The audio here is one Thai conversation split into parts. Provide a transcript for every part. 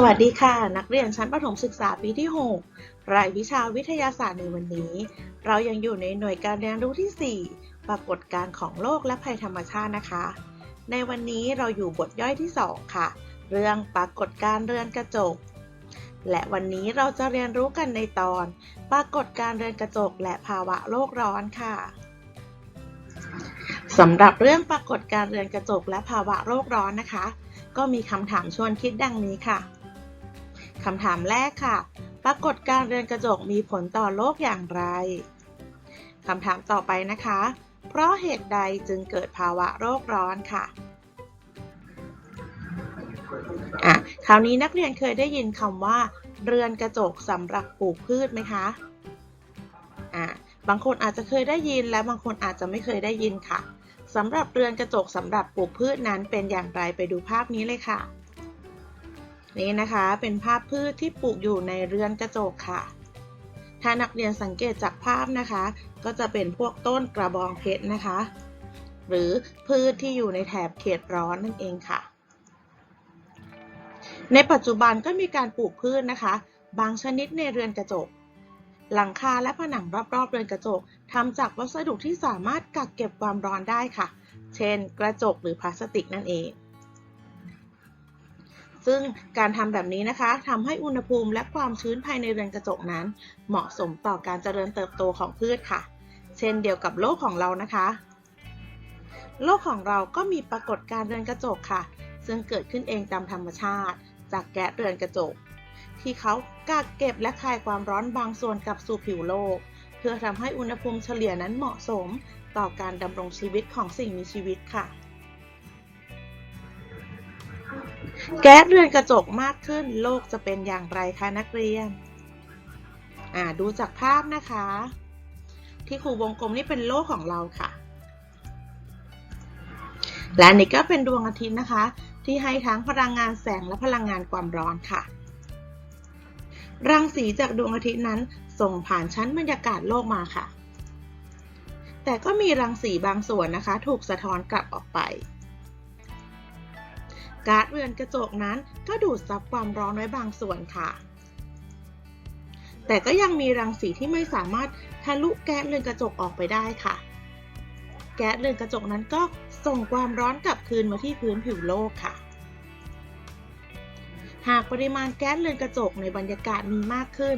สวัสดีค่ะ นักเรียนชั้นประถมศึกษาปีที่ 6 รายวิชาวิทยาศาสตร์ในวันนี้ เรายังอยู่ในหน่วยการเรียนรู้ที่ 4 ปรากฏการณ์ของโลกและภัยธรรมชาตินะคะ ในวันนี้เราอยู่บทย่อยที่ 2 ค่ะ เรื่องปรากฏการณ์เรือนกระจก และวันนี้เราจะเรียนรู้กันในตอน ปรากฏการณ์เรือนกระจก และภาวะโลกร้อนค่ะสำหรับเรื่องปรากฏการณ์เรือนกระจก และภาวะโลกร้อนนะคะ ก็มีคำถามชวนคิดดังนี้ค่ะ คำถามแรกค่ะ ปรากฏการเรือนกระจกมีผลต่อโลกอย่างไร คำถามต่อไปนะคะ เพราะเหตุใดจึงเกิดภาวะโลกร้อนค่ะอะ คราวนี้นักเรียนเคยได้ยินคำว่า เรือนกระจกสำหรับปลูกพืชไหมคะ อะ บางคนอาจจะเคยได้ยินและบางคนอาจจะไม่เคยได้ยินค่ะสำหรับเรือนกระจกสำหรับปลูกพืชนั้นเป็นอย่างไรไปดูภาพนี้เลยค่ะ นี่นะคะเป็นภาพพืชที่ปลูกอยู่ในเรือนกระจกค่ะ ถ้านักเรียนสังเกตจากภาพนะคะ ก็จะเป็นพวกต้นกระบองเพชรนะคะ หรือพืชที่อยู่ในแถบเขตร้อนนั่นเองค่ะ ในปัจจุบันก็มีการปลูกพืชนะคะ บางชนิดในเรือนกระจก หลังคาและผนังรอบๆเรือนกระจกทำจากวัสดุที่สามารถกักเก็บความร้อนได้ค่ะ เช่น กระจกหรือพลาสติกนั่นเอง ซึ่งการทำแบบนี้นะคะทำให้อุณหภูมิและความชื้นภายในเรือนกระจกนั้น เหมาะสมต่อการเจริญเติบโตของพืชค่ะ เช่นเดียวกับโลกของเรานะคะ โลกของเราก็มีปรากฏการณ์เรือนกระจกค่ะ ซึ่งเกิดขึ้นเองตามธรรมชาติ จากแก๊สเรือนกระจก ที่เขากักเก็บและคายความร้อนบางส่วนกลับสู่ผิวโลก เพื่อทำให้อุณหภูมิเฉลี่ยนั้นเหมาะสม ต่อการดำรงชีวิตของสิ่งมีชีวิตค่ะ แก๊สเรือนกระจกมากขึ้น โลกจะเป็นอย่างไรคะนักเรียน อ่าดูจากภาพนะคะ ที่ครูวงกลมนี่เป็นโลกของเราค่ะ และนี่ก็เป็นดวงอาทิตย์นะคะ ที่ให้ทั้งพลังงานแสงและพลังงานความร้อนค่ะ รังสีจากดวงอาทิตย์นั้นส่งผ่านชั้นบรรยากาศโลกมาค่ะ แต่ก็มีรังสีบางส่วนนะคะ ถูกสะท้อนกลับออกไป ก๊าซเรือนกระจกนั้นก็ดูดซับความร้อนไว้บางส่วนค่ะ แต่ก็ยังมีรังสีที่ไม่สามารถทะลุแก๊สเรือนกระจกออกไปได้ค่ะ แก๊สเรือนกระจกนั้นก็ส่งความร้อนกลับคืนมาที่พื้นผิวโลกค่ะ หากปริมาณแก๊สเรือนกระจกในบรรยากาศมีมากขึ้น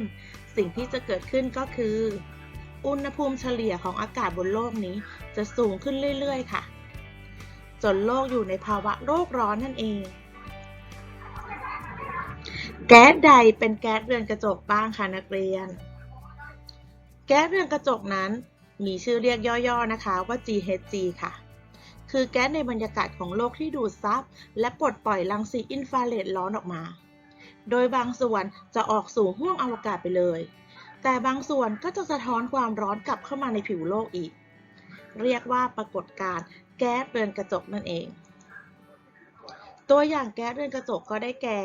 สิ่งที่จะเกิดขึ้นก็คือ อุณหภูมิเฉลี่ยของอากาศบนโลกนี้จะสูงขึ้นเรื่อย ๆ ค่ะ จนโลกอยู่ในภาวะโลกร้อนนั่นเอง แก๊สใดเป็นแก๊สเรือนกระจกบ้างคะนักเรียน แก๊สเรือนกระจกนั้นมีชื่อเรียกย่อๆนะคะว่า GHG ค่ะ คือแก๊สในบรรยากาศของโลกที่ดูดซับและปลดปล่อยรังสีอินฟราเรดร้อนออกมา โดยบางส่วนจะออกสู่ห้วงอวกาศไปเลย แต่บางส่วนก็จะสะท้อนความร้อนกลับเข้ามาในผิวโลกอีก เรียกว่าปรากฏการณ์ แก๊สเรือนกระจกนั่นเอง ตัวอย่างแก๊สเรือนกระจกก็ได้แก่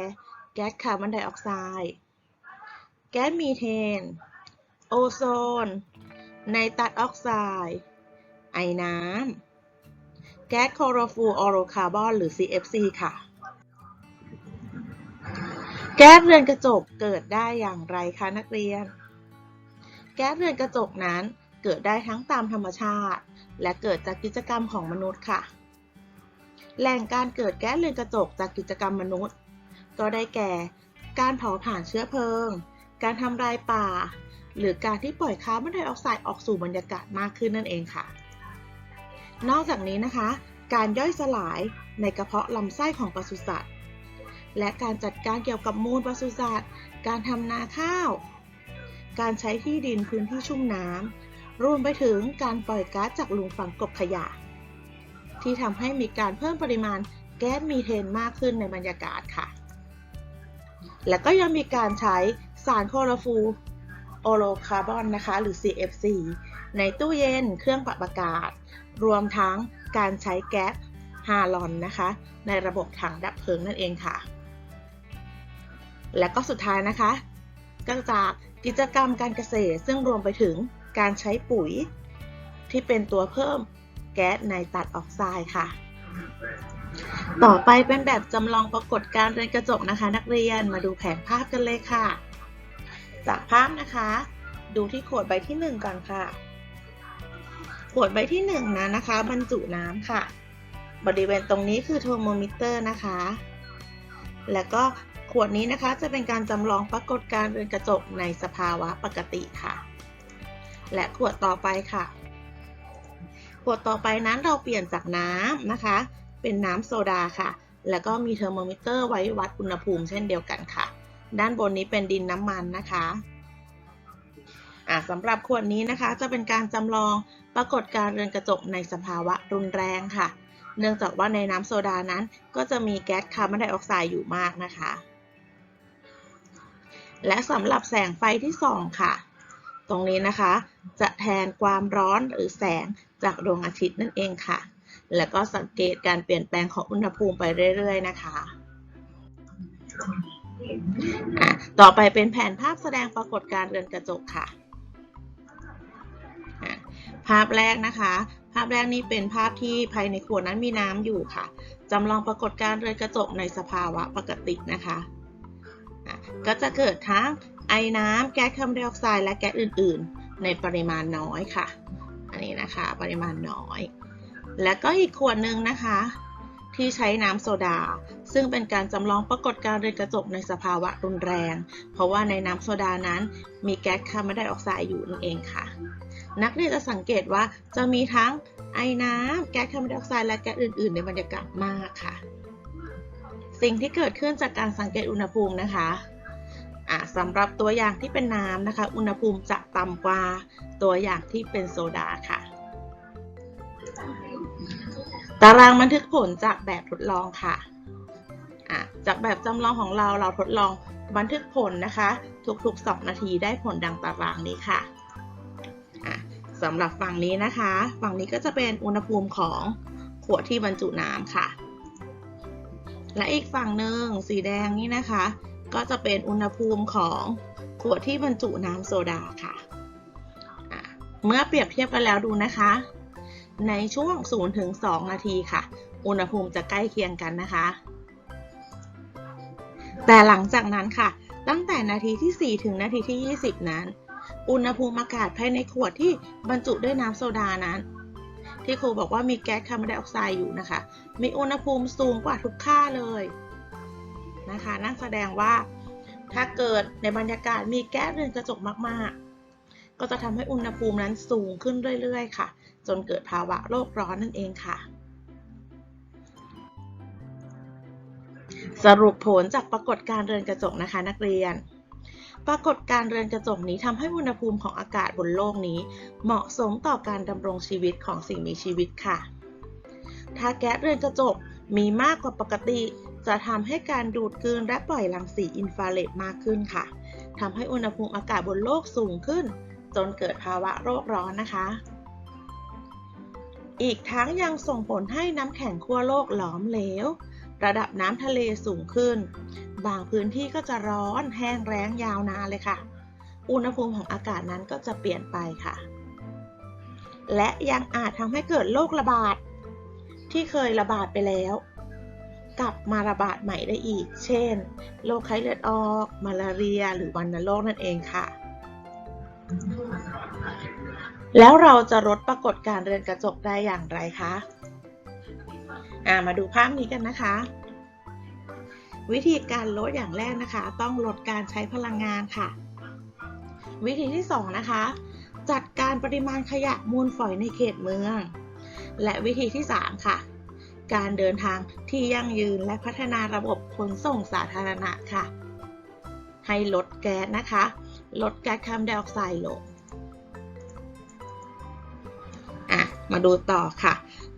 แก๊สคาร์บอนไดออกไซด์แก๊สมีเทน โอโซน ไนตรัสออกไซด์ ไอน้ำ แก๊สคลอโรฟูออโรคาร์บอนหรือ CFC ค่ะ แก๊สเรือนกระจกเกิดได้อย่างไรคะนักเรียน แก๊สเรือนกระจกนั้นเกิดได้ทั้งตามธรรมชาติ และเกิดจากกิจกรรมของมนุษย์ค่ะ แหล่งการเกิดแก๊สเรือนกระจกจากกิจกรรมมนุษย์ ก็ได้แก่ การเผาผ่านเชื้อเพลิง การทำลายป่า หรือการที่ปล่อยคาร์บอนไดออกไซด์ออกสู่บรรยากาศมากขึ้นนั่นเองค่ะ นอกจากนี้นะคะ การย่อยสลายในกระเพาะลำไส้ของปศุสัตว์ และการจัดการเกี่ยวกับมูลปศุสัตว์ การทำนาข้าว การใช้ที่ดินพื้นที่ชุ่มน้ำ รวมไปถึงการปล่อยก๊าซจากหลุมฝังกบขยะ ที่ทำให้มีการเพิ่มปริมาณแก๊สมีเทนมากขึ้นในบรรยากาศค่ะ และก็ยังมีการใช้สารโคลอฟูโอโรคาร์บอนนะคะ หรือ CFC ในตู้เย็นเครื่องปรับอากาศ รวมทั้งการใช้แก๊สฮาลอนนะคะ ในระบบถังดับเพลิงนั่นเองค่ะ และก็สุดท้ายนะคะก็จากกิจกรรมการเกษตรซึ่งรวมไปถึง การใช้ปุ๋ยที่เป็นตัวเพิ่มแก๊สไนตรัสออกไซด์ค่ะ ต่อไปเป็นแบบจำลองปรากฏการเรือนกระจกนะคะ นักเรียนมาดูแผนภาพกันเลยค่ะ จากภาพนะคะ ดูที่ขวดใบที่หนึ่งก่อนค่ะ ขวดใบที่หนึ่งนะนะคะ บรรจุน้ำค่ะ บริเวณตรงนี้คือเทอร์โมมิเตอร์นะคะ แล้วก็ขวดนี้นะคะจะเป็นการจำลองปรากฏการเรือนกระจกในสภาวะปกติค่ะ และขวดต่อไปค่ะ ขวดต่อไปนั้นเราเปลี่ยนจากน้ำนะคะ เป็นน้ำโซดาค่ะ แล้วก็มีเทอร์โมมิเตอร์ไว้วัดอุณหภูมิเช่นเดียวกันค่ะ ด้านบนนี้เป็นดินน้ำมันนะคะอ่าสำหรับขวดนี้นะคะจะเป็นการจำลองปรากฏการเรือนกระจกในสภาวะรุนแรงค่ะ เนื่องจากว่าในน้ำโซดานั้น ก็จะมีแก๊สคาร์บอนไดออกไซด์อยู่มากนะคะ และสำหรับแสงไฟที่ส่องค่ะ ตรงนี้นะคะ จะแทนความร้อนหรือแสงจากดวงอาทิตย์นั่นเองค่ะ แล้วก็สังเกตการเปลี่ยนแปลงของอุณหภูมิไปเรื่อย ๆ นะคะต่อไปเป็นแผนภาพแสดงปรากฏการณ์เรือนกระจกค่ะ ภาพแรกนะคะ ภาพแรกนี้เป็นภาพที่ภายในขวดนั้นมีน้ำอยู่ค่ะจำลองปรากฏการณ์เรือนกระจกในสภาวะปกตินะคะ ก็จะเกิดทั้ง ไอน้ำแก๊สคาร์บอนไดออกไซด์และแก๊สอื่น ๆ ในปริมาณน้อยค่ะ อันนี้นะคะปริมาณน้อย แล้วก็อีกขวดหนึ่งนะคะ ที่ใช้น้ำโซดา ซึ่งเป็นการจำลองปรากฏการณ์เรือนกระจกในสภาวะรุนแรง เพราะว่าในน้ำโซดานั้นมีแก๊สคาร์บอนไดออกไซด์อยู่นั่นเองค่ะ นักเรียนจะสังเกตว่าจะมีทั้งไอน้ำแก๊สคาร์บอนไดออกไซด์และแก๊สอื่น ๆ ในบรรยากาศมากค่ะ สิ่งที่เกิดขึ้นจากการสังเกตอุณหภูมินะคะ สำหรับตัวอย่างที่เป็นน้ำนะคะ อุณหภูมิจะต่ำกว่าตัวอย่างที่เป็นโซดาค่ะ ตารางบันทึกผลจากแบบทดลองค่ะะจากแบบจำลองของเราเราทดลองบันทึกผลนะคะ ทุกๆ 2 นาทีได้ผลดังตารางนี้ค่ะอะสำหรับฝั่งนี้นะคะ ฝั่งนี้ก็จะเป็นอุณหภูมิของขวดที่บรรจุน้ำค่ะ และอีกฝั่งหนึ่งสีแดงนี่นะคะ ก็จะเป็นอุณหภูมิของขวดที่บรรจุน้ำโซดาค่ะะเมื่อเปรียบเทียบกันแล้วดูนะคะ ในช่วง 0 ถึง 2 นาทีค่ะ อุณหภูมิจะใกล้เคียงกันนะคะ แต่หลังจากนั้นค่ะ ตั้งแต่นาทีที่ 4 ถึงนาทีที่ 20 นั้น อุณหภูมิอากาศภายในขวดที่บรรจุด้วยน้ำโซดานั้นที่ครูบอกว่ามีแก๊สคาร์บอนไดออกไซด์อยู่นะคะ มีอุณหภูมิสูงกว่าทุกค่าเลย นะคะ นั่นแสดงว่าถ้าเกิดในบรรยากาศมีแก๊สเรือนกระจกมากๆ ก็จะทำให้อุณหภูมินั้นสูงขึ้นเรื่อยๆ ค่ะ จนเกิดภาวะโลกร้อนนั่นเองค่ะ สรุปผลจากปรากฏการเรือนกระจกนะคะนักเรียน ปรากฏการเรือนกระจกนี้ทำให้อุณหภูมิของอากาศบนโลกนี้ เหมาะสมต่อการดำรงชีวิตของสิ่งมีชีวิตค่ะ ถ้าแก๊สเรือนกระจกมีมากกว่าปกติ จะทำให้การดูดกลืนและปล่อยรังสีอินฟราเรดมากขึ้นค่ะทำให้อุณหภูมิอากาศบนโลกสูงขึ้น จนเกิดภาวะโลกร้อนนะคะ อีกทั้งยังส่งผลให้น้ำแข็งขั้วโลกหลอมเหลว ระดับน้ำทะเลสูงขึ้น บางพื้นที่ก็จะร้อนแห้งแล้งยาวนานเลยค่ะ อุณหภูมิของอากาศนั้นก็จะเปลี่ยนไปค่ะ และยังอาจทำให้เกิดโรคระบาดที่เคยระบาดไปแล้ว กลับมาระบาดใหม่ได้อีก เช่น โรคไข้เลือดออก มาลาเรีย หรือวัณโรคนั่นเองค่ะ แล้วเราจะลดปรากฏการณ์เรือนกระจกได้อย่างไรคะามาดูภาพนี้กันนะคะ วิธีการลดอย่างแรกนะคะ ต้องลดการใช้พลังงานค่ะ วิธีที่ 2 นะคะ จัดการปริมาณขยะมูลฝอยในเขตเมือง และวิธีที่ 3 ค่ะ การเดินทางที่ยั่งยืนและพัฒนาระบบขนส่งสาธารณะค่ะ ให้ลดแก๊สนะคะ ลดแก๊สคาร์บอนไดออกไซด์ลงอะมาดูต่อค่ะ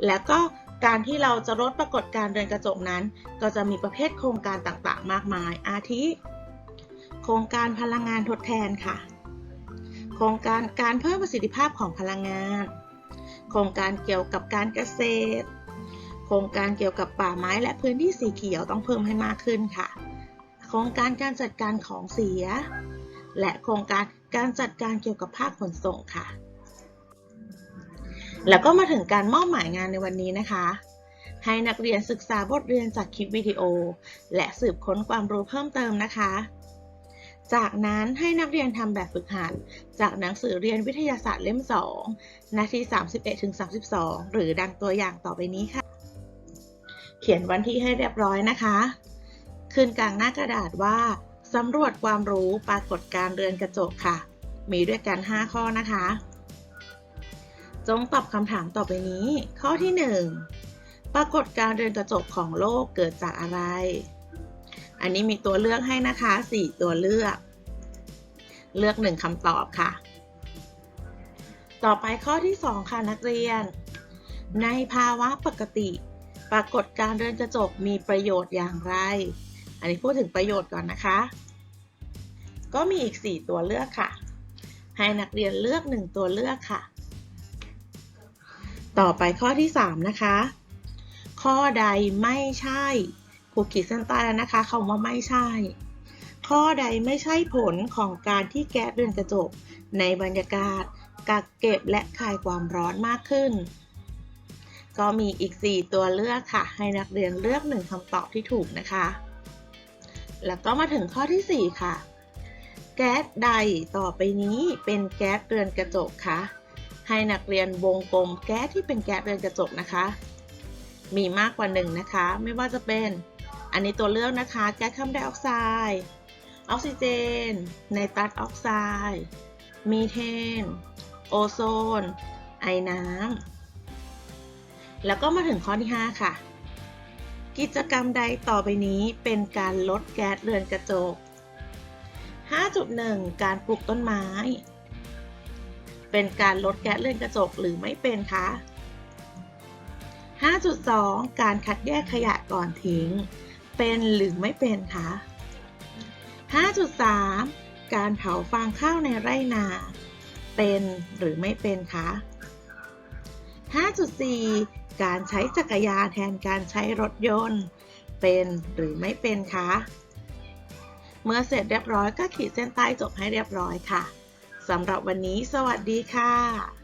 แล้วก็การที่เราจะลดปรากฏการเรือนกระจกนั้น ก็จะมีประเภทโครงการต่างๆ มากมาย อาทิ โครงการพลังงานทดแทนค่ะ โครงการการเพิ่มประสิทธิภาพของพลังงาน โครงการเกี่ยวกับการเกษตร โครงการเกี่ยวกับป่าไม้และพื้นที่สีเขียวต้องเพิ่มให้มากขึ้นค่ะ โครงการการจัดการของเสีย และโครงการการจัดการเกี่ยวกับภาคขนส่งค่ะ แล้วก็มาถึงการมอบหมายงานในวันนี้นะคะ ให้นักเรียนศึกษาบทเรียนจากคลิปวิดีโอ และสืบค้นความรู้เพิ่มเติมนะคะ จากนั้นให้นักเรียนทำแบบฝึกหัดจากหนังสือเรียนวิทยาศาสตร์เล่ม 2 นาที 31-32 หรือดังตัวอย่างต่อไปนี้ค่ะ เขียนวันที่ให้เรียบร้อยนะคะ ขึ้นกลางหน้ากระดาษว่าสำรวจความรู้ปรากฏการเรือนกระจกค่ะ มีด้วยกัน 5 ข้อนะคะ จงตอบคำถามต่อไปนี้ ข้อที่ 1 ปรากฏการเรือนกระจกของโลกเกิดจากอะไร อันนี้มีตัวเลือกให้นะคะ 4 ตัวเลือก เลือก 1คำตอบค่ะ ต่อไปข้อที่ 2 ค่ะนักเรียน ในภาวะปกติ ปรากฏการเรือนกระจกมีประโยชน์อย่างไร อันนี้พูดถึงประโยชน์ก่อนนะคะ ก็มีอีก 4 ตัวเลือกค่ะ ให้นักเรียนเลือก 1 ตัวเลือกค่ะ ต่อไปข้อที่ 3 นะคะ ข้อใดไม่ใช่ครูขีดเส้นใต้แล้วนะคะคำว่าไม่ใช่ ข้อใดไม่ใช่ผลของการที่แก๊สเรือนกระจกในบรรยากาศกักเก็บและคายความร้อนมากขึ้น ก็มีอีก 4 ตัวเลือกค่ะ ให้นักเรียนเลือก 1คำตอบที่ถูกนะคะ แล้วก็มาถึงข้อที่ 4 ค่ะ แก๊สใดต่อไปนี้เป็นแก๊สเรือนกระจกคะให้นักเรียนวงกลมแก๊สที่เป็นแก๊สเรือนกระจกนะคะ มีมากกว่าหนึ่งนะคะ ไม่ว่าจะเป็น อันนี้ตัวเลือกนะคะ แก๊สคาร์บอนไดออกไซด์ออกซิเจน ไนตรัสออกไซด์ มีเทน โอโซน ไอน้ำ แล้วก็มาถึงข้อที่ 5 ค่ะ กิจกรรมใดต่อไปนี้เป็นการลดแก๊สเรือนกระจก 5.1 การปลูกต้นไม้ เป็นการลดแก๊สเรือนกระจกหรือไม่เป็นคะ 5.2 การคัดแยกขยะก่อนทิ้ง เป็นหรือไม่เป็นคะ 5.3 การเผาฟางข้าวในไร่นา เป็นหรือไม่เป็นคะ 5.4 การใช้จักรยานแทนการใช้รถยนต์ เป็นหรือไม่เป็นคะ เมื่อเสร็จเรียบร้อยก็ขีดเส้นใต้จบให้เรียบร้อยค่ะสำหรับวันนี้สวัสดีค่ะ